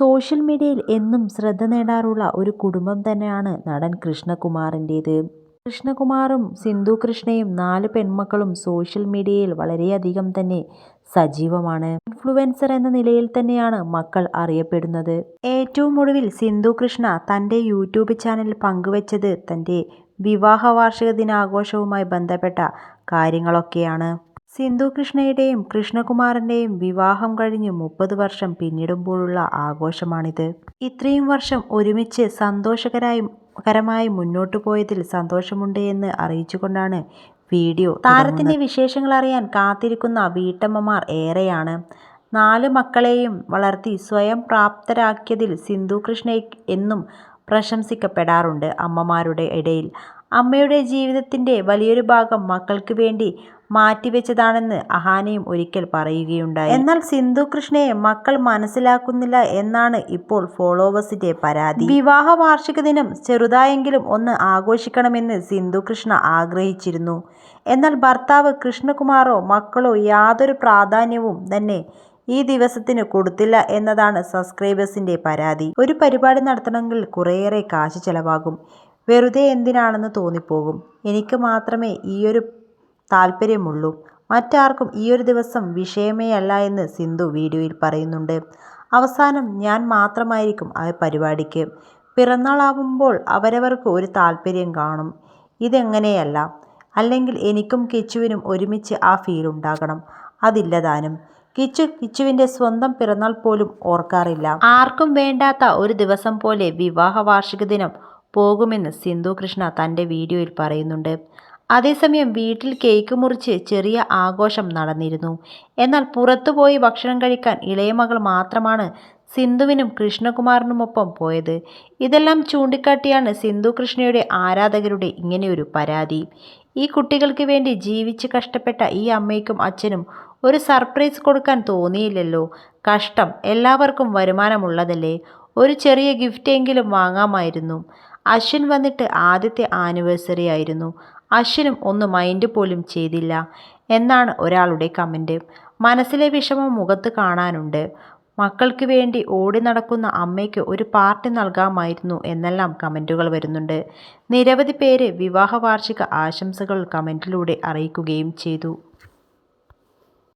Social മീഡിയയിൽ എന്നും ശ്രദ്ധ നേടാറുള്ള ഒരു കുടുംബം തന്നെയാണ് നടൻ കൃഷ്ണകുമാറിന്റേത്. കൃഷ്ണകുമാറും സിന്ധു കൃഷ്ണയും നാല് പെൺമക്കളും സോഷ്യൽ മീഡിയയിൽ വളരെയധികം തന്നെ സജീവമാണ്. ഇൻഫ്ലുവൻസർ എന്ന നിലയിൽ തന്നെയാണ് മക്കൾ അറിയപ്പെടുന്നത്. ഏറ്റവും ഒടുവിൽ സിന്ധു കൃഷ്ണ തന്റെ യൂട്യൂബ് ചാനൽ പങ്കുവച്ചത് തന്റെ വിവാഹ വാർഷിക ദിനാഘോഷവുമായി ബന്ധപ്പെട്ട കാര്യങ്ങളൊക്കെയാണ്. സിന്ധു കൃഷ്ണയുടെയും കൃഷ്ണകുമാറിന്റെയും വിവാഹം കഴിഞ്ഞ് മുപ്പത് വർഷം പിന്നിടുമ്പോഴുള്ള ആഘോഷമാണിത്. ഇത്രയും വർഷം ഒരുമിച്ച് സന്തോഷകരായും കരമായി മുന്നോട്ടു പോയതിൽ സന്തോഷമുണ്ട് എന്ന് അറിയിച്ചുകൊണ്ടാണ് വീഡിയോ താരത്തിന്റെ വിശേഷങ്ങൾ അറിയാൻ കാത്തിരിക്കുന്ന വീട്ടമ്മമാർ ഏറെയാണ്. നാല് മക്കളെയും വളർത്തി സ്വയം പ്രാപ്തരാക്കിയതിൽ സിന്ധു കൃഷ്ണ എന്നും പ്രശംസിക്കപ്പെടാറുണ്ട് അമ്മമാരുടെ ഇടയിൽ. അമ്മയുടെ ജീവിതത്തിന്റെ വലിയൊരു ഭാഗം മക്കൾക്ക് വേണ്ടി മാറ്റിവെച്ചതാണെന്ന് അഹാനയും ഒരിക്കൽ പറയുകയുണ്ടായി. എന്നാൽ സിന്ധു കൃഷ്ണയെ മക്കൾ മനസ്സിലാക്കുന്നില്ല എന്നാണ് ഇപ്പോൾ ഫോളോവേഴ്സിന്റെ പരാതി. വിവാഹ വാർഷിക ദിനം ചെറുതായെങ്കിലും ഒന്ന് ആഘോഷിക്കണമെന്ന് സിന്ധു കൃഷ്ണ ആഗ്രഹിച്ചിരുന്നു. എന്നാൽ ഭർത്താവ് കൃഷ്ണകുമാറോ മക്കളോ യാതൊരു പ്രാധാന്യവും തന്നെ ഈ ദിവസത്തിന് കൊടുത്തില്ല എന്നതാണ് സബ്സ്ക്രൈബേഴ്സിന്റെ പരാതി. ഒരു പരിപാടി നടത്തണമെങ്കിൽ കുറേയേറെ കാശ് ചെലവാകും. വെറുതെ എന്തിനാണെന്ന് തോന്നിപ്പോകും. എനിക്ക് മാത്രമേ ഈയൊരു താൽപര്യമുള്ളൂ. മറ്റാർക്കും ഈ ഒരു ദിവസം വിഷയമേ അല്ല എന്ന് സിന്ധു വീഡിയോയിൽ പറയുന്നുണ്ട്. അവസാനം ഞാൻ മാത്രമായിരിക്കും ആ പരിപാടിക്ക്. പിറന്നാളാവുമ്പോൾ അവരവർക്ക് ഒരു താല്പര്യം കാണും. ഇതെങ്ങനെയല്ല അല്ലെങ്കിൽ എനിക്കും കിച്ചുവിനും ഒരുമിച്ച് ആ ഫീൽ ഉണ്ടാകണം. അതില്ലതാനും. കിച്ചു കിച്ചുവിന്റെ സ്വന്തം പിറന്നാൾ പോലും ഓർക്കാറില്ല. ആർക്കും വേണ്ടാത്ത ഒരു ദിവസം പോലെ വിവാഹ വാർഷിക ദിനം പോകുമെന്ന് സിന്ധു കൃഷ്ണ തന്റെ വീഡിയോയിൽ പറയുന്നുണ്ട്. അതേസമയം വീട്ടിൽ കേക്ക് മുറിച്ച് ചെറിയ ആഘോഷം നടന്നിരുന്നു. എന്നാൽ പുറത്തുപോയി ഭക്ഷണം കഴിക്കാൻ ഇളയമകൾ മാത്രമാണ് സിന്ധുവിനും കൃഷ്ണകുമാറിനുമൊപ്പം പോയത്. ഇതെല്ലാം ചൂണ്ടിക്കാട്ടിയാണ് സിന്ധു കൃഷ്ണയുടെ ആരാധകരുടെ ഇങ്ങനെയൊരു പരാതി. ഈ കുട്ടികൾക്ക് വേണ്ടി ജീവിച്ച് കഷ്ടപ്പെട്ട ഈ അമ്മയ്ക്കും അച്ഛനും ഒരു സർപ്രൈസ് കൊടുക്കാൻ തോന്നിയില്ലല്ലോ. കഷ്ടം. എല്ലാവർക്കും വരുമാനമുള്ളതല്ലേ. ഒരു ചെറിയ ഗിഫ്റ്റ് എങ്കിലും വാങ്ങാമായിരുന്നു. അശ്വിൻ വന്നിട്ട് ആദ്യത്തെ ആനിവേഴ്സറി ആയിരുന്നു അശ്വിനും ഒന്ന് മൈൻഡ് പോലും ചെയ്തില്ല എന്നാണ് ഒരാളുടെ കമന്റ് മനസ്സിലെ വിഷമം മുഖത്ത് കാണാനുണ്ട്. മക്കൾക്ക് വേണ്ടി ഓടി നടക്കുന്ന അമ്മയ്ക്ക് ഒരു പാർട്ടി നൽകാമായിരുന്നു എന്നെല്ലാം കമന്റുകൾ വരുന്നുണ്ട്. നിരവധി പേര് വിവാഹ വാർഷിക ആശംസകൾ കമന്റിലൂടെ അറിയിക്കുകയും ചെയ്തു.